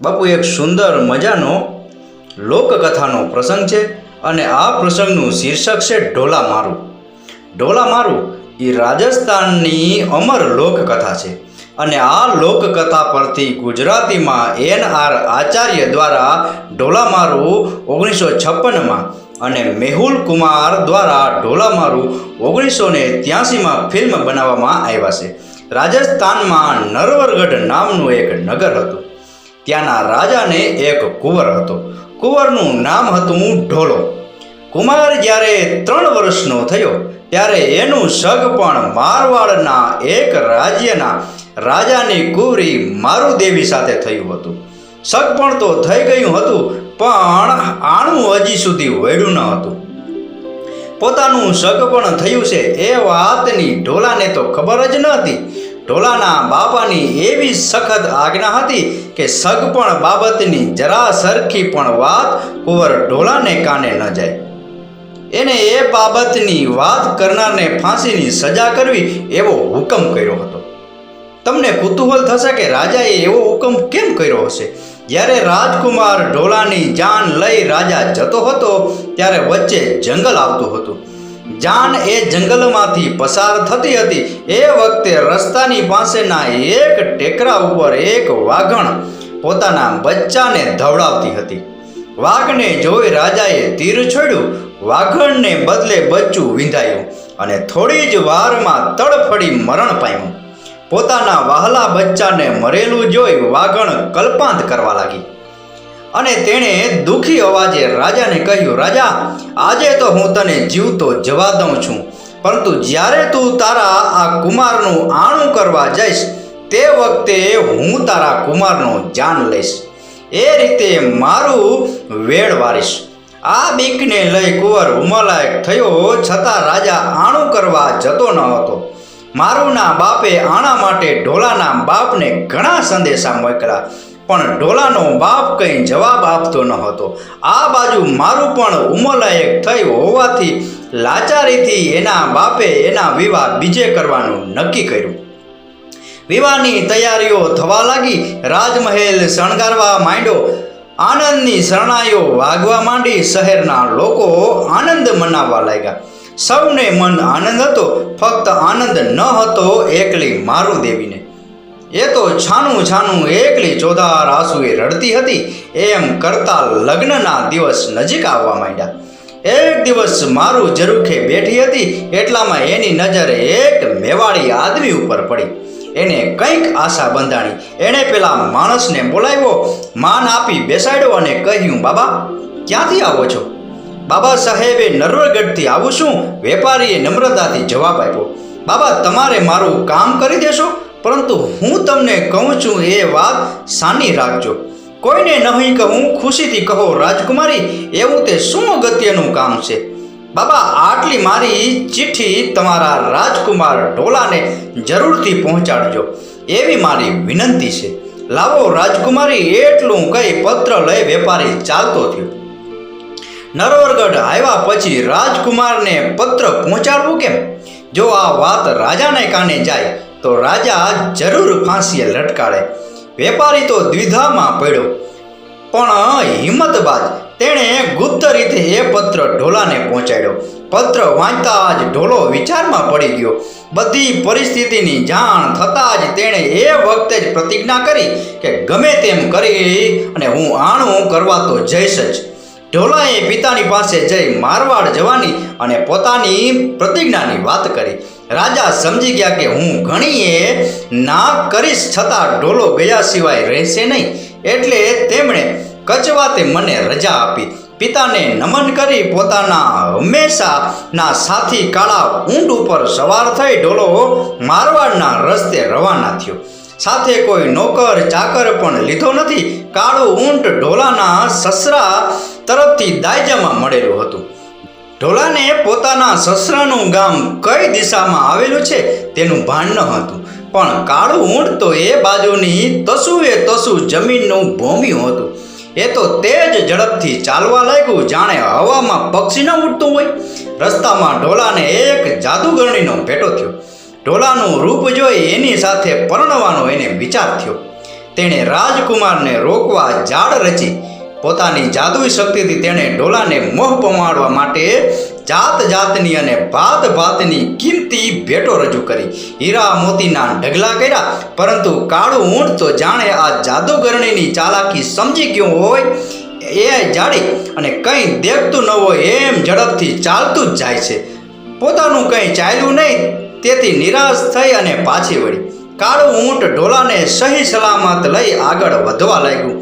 બાપુ, એક સુંદર મજાનો લોકકથાનો પ્રસંગ છે અને આ પ્રસંગનું શીર્ષક છે ઢોલા મારું ઢોલા મારું એ રાજસ્થાનની અમર લોકકથા છે અને આ લોકકથા પરથી ગુજરાતીમાં એન આર આચાર્ય દ્વારા ઢોલામારું ઓગણીસો છપ્પનમાં અને મેહુલ કુમાર દ્વારા ઢોલામારું ઓગણીસો ને ત્યાસીમાં ફિલ્મ બનાવવામાં આવ્યા છે. રાજસ્થાનમાં નરવરગઢ નામનું એક નગર હતું. ત્યાંના રાજાને એક કુંવર હતો. કુંવરનું નામ હતું ઢોલો. કુમાર જ્યારે ત્રણ વર્ષનો થયો, ત્યારે એનું સગ પણ મારવાડના એક રાજ્યના રાજાની કુંવરી મારુદેવી સાથે થયું હતું. સગ પણ તો થઈ ગયું હતું, પણ આણું હજી સુધી વળ્યું ન હતું. પોતાનું સગ પણ થયું છે, એ વાતની ઢોલાને તો ખબર જ ન હતી ઢોલાના બાપાની એવી સખત આજ્ઞા હતી કે સગપણ બાબતની જરા સરખી પણ વાત કુંવર ઢોલાને કાને ન જાય. એને એ બાબતની વાત કરનારને ફાંસીની સજા કરવી એવો હુકમ કર્યો હતો. તમને કુતૂહલ થશે કે રાજાએ એવો હુકમ કેમ કર્યો હશે? જ્યારે રાજકુમાર ઢોલાની જાન લઈ રાજા જતો હતો, ત્યારે વચ્ચે જંગલ આવતું હતું. જાન એ જંગલમાંથી પસાર થતી હતી. એ વખતે રસ્તાની પાસેના એક ટેકરા ઉપર એક વાઘણ પોતાના બચ્ચાને ધવડાવતી હતી. વાઘને જોઈ રાજાએ તીર છોડ્યું. વાઘણને બદલે બચ્ચું વિંધાયું અને થોડી જ વારમાં તડફડી મરણ પામ્યું. પોતાના વહાલા બચ્ચાને મરેલું જોઈ વાઘણ કલ્પાંત કરવા લાગી. અને તેણે દુઃખી અવાજે રાજાને કહ્યું, રાજા, આજે તો હું તને જીવતો જવા દઉં છું. પરંતુ જ્યારે તું તારા આ કુમારનું આણું કરવા જઈશ, તે વખતે હું તારા કુમારનો જાન લઈશ. એ રીતે મારું વેડ વારીશ. આ બીકને લઈ કુંવર ઉમરલાયક થયો, છતાં રાજા આણું કરવા જતો ન હતો. મારુના બાપે આણા માટે ઢોલાના બાપને ઘણા સંદેશા મોકલ્યા. પણ ઢોલાનો બાપ કંઈ જવાબ આપતો ન હતો. આ બાજુ મારું પણ ઉમરલાયક થયું હોવાથી લાચારીથી એના બાપે એના વિવાહ બીજે કરવાનું નક્કી કર્યું. વિવાહની તૈયારીઓ થવા લાગી, રાજમહેલ શણગારવા માંડ્યો. આનંદની શરણાઈઓ વાગવા માંડી, શહેરના લોકો આનંદ મનાવવા લાગ્યા. સૌને મન આનંદ હતો, ફક્ત આનંદ ન હતો, એકલી મારું દેવીને. એ તો છાનું છાનું એકલી ચોધાર આંસુએ રડતી હતી. એમ કરતા લગ્નના દિવસ નજીક આવવા માંડ્યા. એક દિવસ મારું જરૂખે બેઠી હતી, એટલામાં એની નજર એક મેવાડી આદમી ઉપર પડી. એને કંઈક આશા બંધાણી. એણે પેલા માણસને બોલાવ્યો, માન આપી બેસાડ્યો અને કહ્યું, બાબા, ક્યાંથી આવો છો? બાબા સાહેબે નરવરગઢથી આવું છું. વેપારીએ નમ્રતાથી જવાબ આપ્યો, બાબા, તમારે મારું કામ કરી દેશો. પરંતુ હું તમને કહું છું, એ વાત સાની રાખજો. કોઈને નહીં કહું, ખુશીથી કહો, રાજકુમારી, એવું તે શું અગત્યનું કામ છે. બાબા, આટલી મારી ચિઠ્ઠી તમારા રાજકુમાર ઢોલાને જરૂરથી પહોંચાડજો. એવી મારી વિનંતી છે. લાવો, રાજકુમારી, એટલું કઈ પત્ર લઈ વેપારી ચાલતો થયો. નરવરગઢ આવ્યા પછી રાજકુમારને પત્ર પહોંચાડવું કેમ? જો આ વાત રાજાને કાને જાય તો રાજા જરૂર ફાંસીએ લટકાડે વેપારી તો દ્વિધામાં પડ્યો. પણ હિંમત બાદ તેણે ગુપ્ત રીતે એ પત્ર ઢોલાને પહોંચાડ્યો. પત્ર વાંચતા જ ઢોલો વિચારમાં પડી ગયો. બધી પરિસ્થિતિની જાણ થતાં જ તેણે એ વખતે જ પ્રતિજ્ઞા કરી કે ગમે તેમ કરી અને હું આણું કરવા તો જઈશ જ. ઢોલાએ પિતાની પાસે જઈ મારવાડ જવાની અને પોતાની પ્રતિજ્ઞાની વાત કરી. રાજા સમજી ગયા કે હું ઘણીએ ના કરીશ છતાં ઢોલો ગયા સિવાય રહેશે નહીં. એટલે તેમણે કચવાતે મને રજા આપી. પિતાને નમન કરી પોતાના હંમેશાના સાથી કાળા ઊંડ ઉપર સવાર થઈ ઢોલો મારવાડના રસ્તે રવાના થયો. સાથે કોઈ નોકર ચાકર પણ લીધો નથી. કાળું ઊંટ ઢોલાના સસરા તરફથી દાયજામાં મળેલું હતું. ઢોલાને પોતાના સસરાનું ગામ કઈ દિશામાં આવેલું છે તેનું ભાન ન હતું. પણ કાળું ઊંટ તો એ બાજુની તસુએ તસુ જમીનનું ભોમ્યું હતું. એ તો તે જ ઝડપથી ચાલવા લાગ્યું, જાણે હવામાં પક્ષી ન ઉડતું હોય. રસ્તામાં ઢોલાને એક જાદુગરણીનો ભેટો થયો. ઢોલાનું રૂપ જોઈ એની સાથે પરણવાનો એને વિચાર થયો. તેણે રાજકુમારને રોકવા જાળ રચી પોતાની જાદુઈ શક્તિથી તેણે ડોલાને મોહ પમાડવા માટે જાત જાતની અને ભાત ભાતની કિંમતી ભેટો રજૂ કરી. હીરા મોતીના ઢગલા કર્યા, પરંતુ કાળું ઊંટ તો જાણે આ જાદુગરણીની ચાલાકી સમજી ગયો હોય એ જાડી અને કંઈ દેખતું ન હોય એમ ઝડપથી ચાલતું જ જાય છે. પોતાનું કંઈ ચાલ્યું નહીં, તેથી નિરાશ થઈ અને પાછી વળી. કાળું ઊંટ ઢોલાને સહી સલામત લઈ આગળ વધવા લાગ્યું.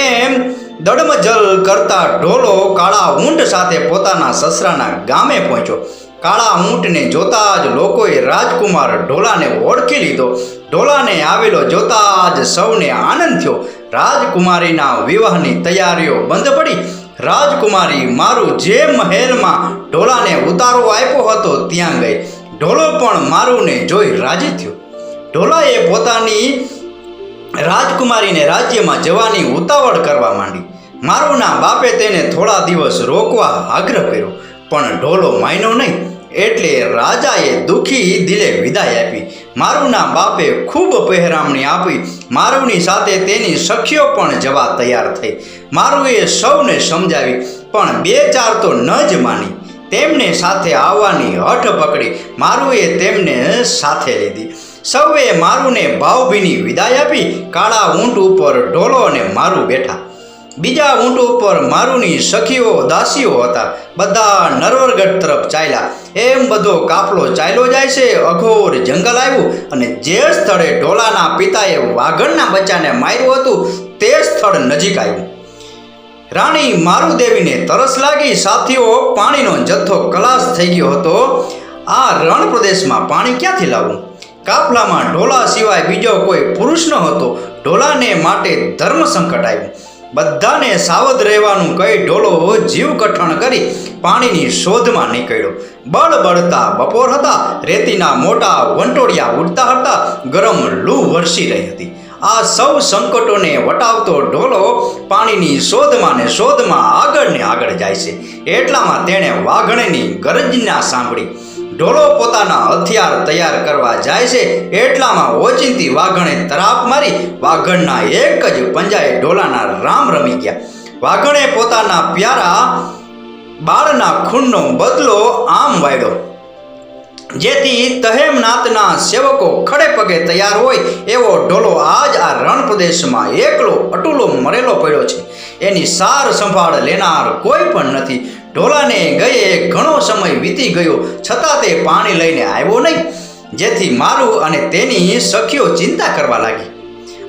એમ દડમજલ કરતા ઢોલો કાળા ઊંટ સાથે પોતાના સસરાના ગામે પહોંચ્યો. કાળા ઊંટને જોતા જ લોકોએ રાજકુમાર ઢોલાને ઓળખી લીધો. ઢોલાને આવેલો જોતા જ સૌને આનંદ થયો. રાજકુમારીના વિવાહની તૈયારીઓ બંધ પડી. રાજકુમારી મારું જે મહેલમાં ઢોલાને ઉતારો આપ્યો હતો ત્યાં ગઈ. ઢોલો પણ મારુંને જોઈ રાજી થયો. ઢોલાએ પોતાની રાજકુમારીને રાજ્યમાં જવાની ઉતાવળ કરવા માંડી. મારુના બાપે તેને થોડા દિવસ રોકવા આગ્રહ કર્યો, પણ ઢોલો માન્યો નહીં, એટલે રાજાએ દુઃખી દિલે વિદાય આપી. મારુના બાપે ખૂબ પહેરામણી આપી, મારુની સાથે તેની સખીઓ પણ જવા તૈયાર થઈ. મારુએ સૌને સમજાવી, પણ બે ચાર તો ન જ માની. તેમને સાથે આવવાની હઠ પકડી, મારુએ તેમને સાથે લીધી. સૌએ મારુને ભાવભીની વિદાય આપી, કાળા ઊંટ ઉપર ઢોલો અને મારું બેઠા. બીજા ઊંટ ઉપર મારુની સખીઓ, દાસીઓ હતા. બધા નરવરગઢ તરફ ચાલ્યા. એમ બધો કાફલો ચાલ્યો જાય છે, અઘોર જંગલ આવ્યું અને જે સ્થળે ઢોલાના પિતાએ વાઘણના બચ્ચાને માર્યું હતું, તે સ્થળ નજીક આવ્યું. રાણી મારુદેવીને તરસ લાગી, સાથીઓ, પાણીનો જથ્થો કલાસ થઈ ગયો હતો. આ રણ પ્રદેશમાં પાણી ક્યાંથી લાવવું કાફલામાં ઢોલા સિવાય બીજો કોઈ પુરુષ ન હતો. ઢોલાને માટે ધર્મ સંકટ આવ્યું. બધાને સાવધ રહેવાનું કહી ઢોલો જીવ કઠણ કરી પાણીની શોધમાં નીકળ્યો. બળ બળતા બપોર હતા, રેતીના મોટા વંટોળિયા ઉડતા હતા, ગરમ લૂ વરસી રહી હતી. આ સૌ સંકટોને વટાવતો ઢોલો પાણીની શોધમાં ને શોધમાં આગળ ને આગળ જાય છે. એટલામાં તેણે વાઘણની ગરજના સાંભળી. ઢોલો પોતાના હથિયાર તૈયાર કરવા જાય છે, એટલામાં ઓચિંતી વાઘણે તરાપ મારી, વાઘણના એક જ પંજાએ ઢોલાના રામ રમી ગયા. વાઘણે પોતાના પ્યારા બાળના ખૂનનો બદલો આમ વાયડો જેથી તહેમનાથના સેવકો ખડે પગે તૈયાર હોય, એવો ઢોલો આજ આ રણ પ્રદેશમાં એકલો અટુલો મરેલો પડ્યો છે. એની સાર સંભાળ લેનાર કોઈ પણ નથી. ઢોલાને ગયે ઘણો સમય વીતી ગયો, છતાં તે પાણી લઈને આવ્યો નહીં. જેથી મારું અને તેની સખીઓ ચિંતા કરવા લાગી.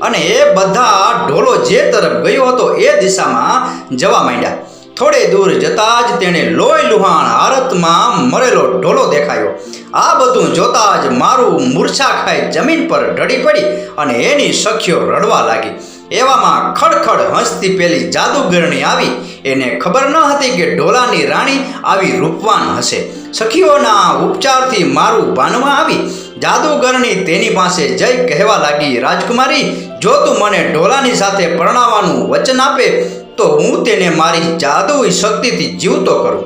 અને એ બધા ઢોલો જે તરફ ગયો હતો એ દિશામાં જવા માંડ્યા. થોડે દૂર જતા જ તેણે લોહી લુહાણ હાલતમાં મરેલો ઢોલો દેખાયો. આ બધું જોતાં જ મારું મૂર્છા ખાઈ જમીન પર ઢળી પડી અને એની સખીઓ રડવા લાગી. એવામાં ખડખડ હસતી પેલી જાદુગરણી આવી. એને ખબર ન હતી કે ઢોલાની રાણી આવી રૂપવાન હશે. સખીઓના ઉપચારથી મારું ભાનમાં આવી. જાદુગરની તેની પાસે જઈ કહેવા લાગી, રાજકુમારી, જો તું મને ઢોલાની સાથે પરણાવવાનું વચન આપે, તો હું તેને મારી જાદુઈ શક્તિથી જીવતો કરું.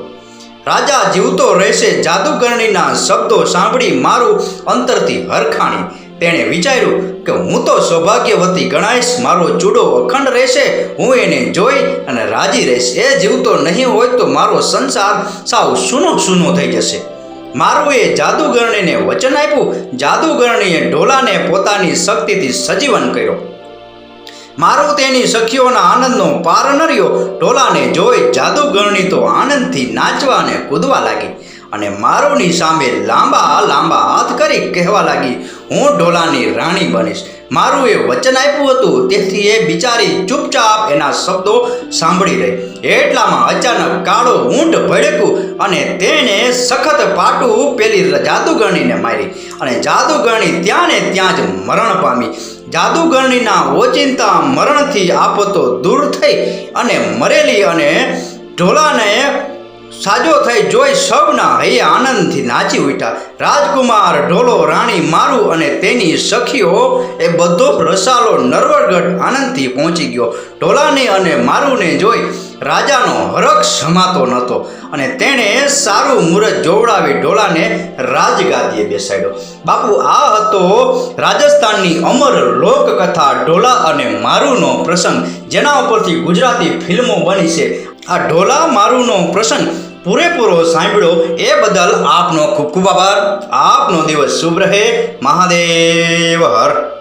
રાજા જીવતો રહેશે, જાદુગરણીના શબ્દો સાંભળી મારું અંતરથી હરખાણી. તેણે વિચાર્યું કે હું તો સૌભાગ્યવતી ગણાઈશ, મારો ચૂડો અખંડ રહેશે, હું એને જોઈ અને રાજી રહીશ. એ જીવતો નહીં હોય તો મારો સંસાર સાવ સૂનો સૂનો થઈ જશે. મારું એ જાદુગરણીને વચન આપ્યું. જાદુગરણીએ ઢોલાને પોતાની શક્તિથી સજીવન કર્યો. મારો તેની સખીઓના આનંદનો પાર ન રહ્યો ઢોલાને જોઈ જાદુગરણી તો આનંદથી નાચવા અને કૂદવા લાગી અને મારોની સામે લાંબા લાંબા હાથ કરી કહેવા લાગી હું ઢોલાની રાણી બનીશ. મારું એ વચન આપ્યું હતું, તેથી એ બિચારી ચૂપચાપ એના શબ્દો સાંભળી રહી. એટલામાં અચાનક કાળો ઊંટ ભડક્યું અને તેણે સખત પાટું પેલી જાદુગરણીને મારી. અને જાદુગરણી ત્યાં ને ત્યાં જ મરણ પામી. જાદુગરણીના ઓચિંતા મરણથી આપતો દૂર થઈ અને મરેલી અને ઢોલાને સાજો થઈ જોઈ સૌના હૈયે આનંદથી નાચી ઉઠ્યા. રાજકુમાર, ઢોલો, રાણી, મારું અને તેની સખીઓ એ બધો રસાલો નરવરગઢ આનંદથી પહોંચી ગયો. ઢોલાને અને મારુને જોઈ રાજાનો હરખ સમાતો નહોતો અને તેણે સારું મુહૂર્ત જોવડાવી ઢોલાને રાજગાદીએ બેસાડ્યો. બાપુ, આ હતો રાજસ્થાનની અમર લોકકથા ઢોલા અને મારુનો પ્રસંગ, જેના ઉપરથી ગુજરાતી ફિલ્મો બની છે. આ ઢોલા મારુનો પ્રસંગ પૂરેપૂરો સાંભળ્યો એ બદલ આપનો ખૂબ ખૂબ આભાર. આપનો દિવસ શુભ રહે. મહાદેવ હર.